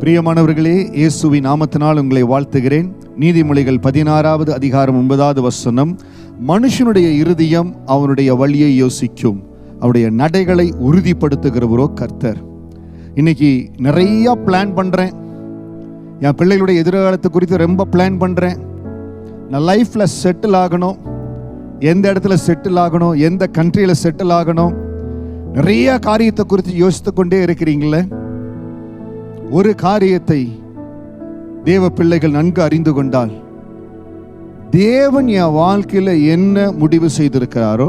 பிரியமானவர்களே இயேசுவின் நாமத்தினால் உங்களை வாழ்த்துகிறேன். நீதிமொழிகள் பதினாறாவது அதிகாரம் ஒன்பதாவது வசனம் மனுஷனுடைய இருதயம் அவனுடைய வழியை யோசிக்கும். அவருடைய நடைகளை உறுதிப்படுத்துகிறவரோ கர்த்தர். இன்னைக்கு நிறைய பிளான் பண்ணுறேன் என் பிள்ளைகளுடைய எதிர்காலத்தை குறித்து ரொம்ப பிளான் பண்ணுறேன் நான் லைஃப்பில் செட்டில் ஆகணும். எந்த இடத்துல செட்டில் ஆகணும்? எந்த கண்ட்ரியில் செட்டில் ஆகணும்? நிறைய காரியத்தை குறித்து யோசித்து கொண்டே இருக்கிறீங்களே? ஒரு காரியத்தை தேவ பிள்ளைகள் நன்கு அறிந்து கொண்டால் தேவன் என் வாழ்க்கையில் என்ன முடிவு செய்திருக்கிறாரோ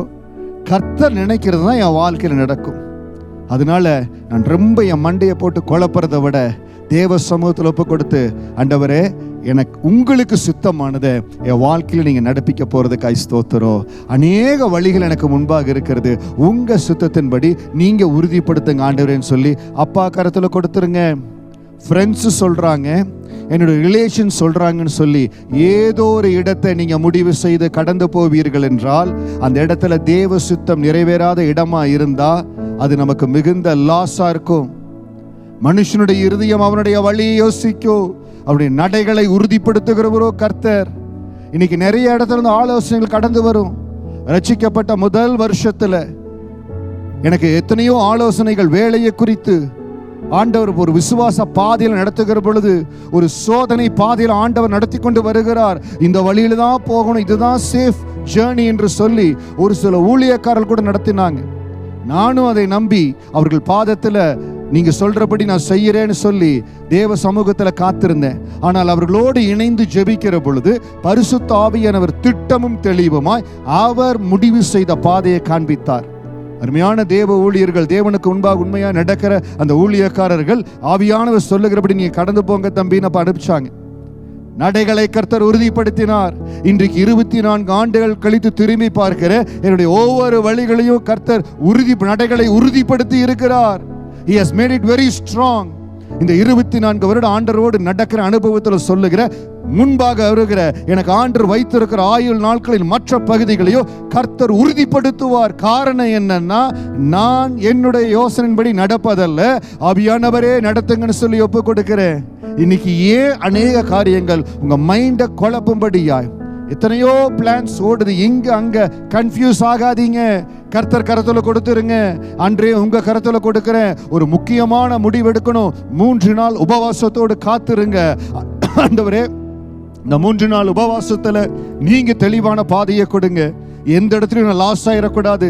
கர்த்தர் நினைக்கிறது தான் என் வாழ்க்கையில் நடக்கும். அதனால நான் ரொம்ப என் மண்டையை போட்டு குழப்பறதை விட தேவ சமூகத்தில் ஒப்பு கொடுத்து ஆண்டவரே எனக்கு உங்களுக்கு சுத்தமானதை என் வாழ்க்கையில் நீங்கள் நடப்பிக்க போகிறதுக்காய் ஸ்தோத்திரம். அநேக வழிகள் எனக்கு முன்பாக இருக்கிறது. உங்கள் சுத்தத்தின்படி நீங்கள் உறுதிப்படுத்துங்க ஆண்டவரேன்னு சொல்லி அப்பா கரத்தில் கொடுத்துருங்க. ஃப்ரெண்ட்ஸு சொல்கிறாங்க என்னோட ரிலேஷன் சொல்கிறாங்கன்னு சொல்லி ஏதோ ஒரு இடத்தை நீங்கள் முடிவு செய்து கடந்து போவீர்கள் என்றால் அந்த இடத்துல தேவ சுத்தம் நிறைவேறாத இடமா இருந்தால் அது நமக்கு மிகுந்த லாஸாக இருக்கும். மனுஷனுடைய இருதயம் அவனுடைய வழியை யோசிக்கும் அவனுடைய நடைகளை உறுதிப்படுத்துகிறவரோ கர்த்தர். இன்னைக்கு நிறைய இடத்துல இருந்து ஆலோசனைகள் கடந்து வரும். ரச்சிக்கப்பட்ட முதல் வருஷத்தில் எனக்கு எத்தனையோ ஆலோசனைகள் வேலையை குறித்து ஆண்டவர் ஒரு விசுவாச பாதையில் நடத்துகிற பொழுது ஒரு சோதனை பாதையில் ஆண்டவர் நடத்தி கொண்டு வருகிறார். இந்த வழியில தான் போகணும் இதுதான் சேஃப் ஜேர்னி என்று சொல்லி ஒரு சில ஊழியக்காரர்கள் கூட நடத்தினாங்க. நானும் அதை நம்பி அவர்கள் பாதத்தில் நீங்க சொல்றபடி நான் செய்யறேன்னு சொல்லி தேவ சமூகத்தில் காத்திருந்தேன். ஆனால் அவர்களோடு இணைந்து ஜெபிக்கிற பொழுது பரிசுத்தாவியானவர் திட்டமும் தெளிவுமாய் அவர் முடிவு செய்த பாதையை காண்பித்தார். அருமையான தேவ ஊழியர்கள் தேவனுக்கு முன்பாக உண்மையாக நடக்கிற அந்த ஊழியக்காரர்கள் ஆவியானவர் சொல்லுகிறபடி நீங்க கடந்து போங்க தம்பின்னு அப்போ அனுப்பிச்சாங்க. நடைகளை கர்த்தர் உறுதிப்படுத்தினார். இன்றைக்கு இருபத்தி நான்கு ஆண்டுகள் கழித்து திரும்பி பார்க்கிற என்னுடைய ஒவ்வொரு வழிகளையும் கர்த்தர் உறுதி நடைகளை உறுதிப்படுத்தி இருக்கிறார். He has made it very strong. இந்த இருபத்தி நான்கு வருட ஆண்டரோடு நடக்கிற அனுபவத்தில் சொல்லுகிற முன்பாக வருகிற எனக்கு ஆண்டர் வைத்திருக்கிற ஆயுள் நாட்களின் மற்ற பகுதிகளையோ கர்த்தர் உறுதிப்படுத்துவார். காரணம் என்னன்னா நான் என்னுடைய யோசனையின்படி நடப்பதல்ல அபியானவரே நடத்துங்கன்னு சொல்லி ஒப்பு கொடுக்கிறேன். இன்னைக்கு ஏன் அநேக காரியங்கள் உங்க மைண்டை குழப்பும்படியாய் எத்தனையோ பிளான்ஸ் ஓடுது. இங்க அங்க? கன்ஃபியூஸ் ஆகாதீங்க. கர்த்தர் கரத்துல கொடுத்துருங்க. அன்றே உங்க கரத்துல கொடுக்கிறேன். ஒரு முக்கியமான முடிவு எடுக்கணும். மூன்று நாள் உபவாசத்தோடு காத்துருங்க. ஆண்டவரே இந்த மூன்று நாள் உபவாசத்துல நீங்க தெளிவான பாதையை கொடுங்க. எந்த இடத்துலையும் நான் லாஸ் ஆயிடக்கூடாது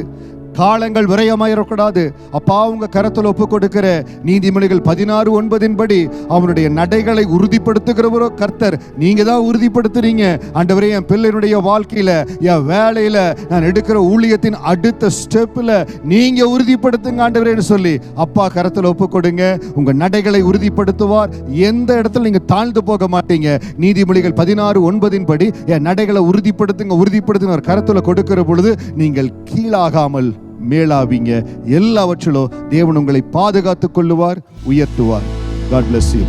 காலங்கள் விரயமாயிடக்கூடாது அப்பா உங்க கரத்தில் ஒப்பு கொடுக்கிற நீதிமொழிகள் பதினாறு ஒன்பதின் படி அவனுடைய நடைகளை உறுதிப்படுத்துகிறவரோ கர்த்தர் நீங்க தான் உறுதிப்படுத்துறீங்க. ஆண்டவரே என் பிள்ளையினுடைய வாழ்க்கையில என் வேலையில நான் எடுக்கிற ஊழியத்தின் அடுத்த ஸ்டெப்ல நீங்க உறுதிப்படுத்துங்க ஆண்டவரேன்னு சொல்லி அப்பா கரத்தில் ஒப்பு கொடுங்க உங்க நடைகளை உறுதிப்படுத்துவார். எந்த இடத்துல நீங்க தாழ்ந்து போக மாட்டீங்க நீதிமொழிகள் பதினாறு ஒன்பதின் படி என் நடைகளை உறுதிப்படுத்துங்க உறுதிப்படுத்துங்க ஒரு கரத்தில் கொடுக்கிற பொழுது நீங்கள் கீழாகாமல் மேலாவீங்க. எல்லாவற்றிலும் தேவன் உங்களை பாதுகாத்துக் கொள்ளுவார் உயர்த்துவார். God bless you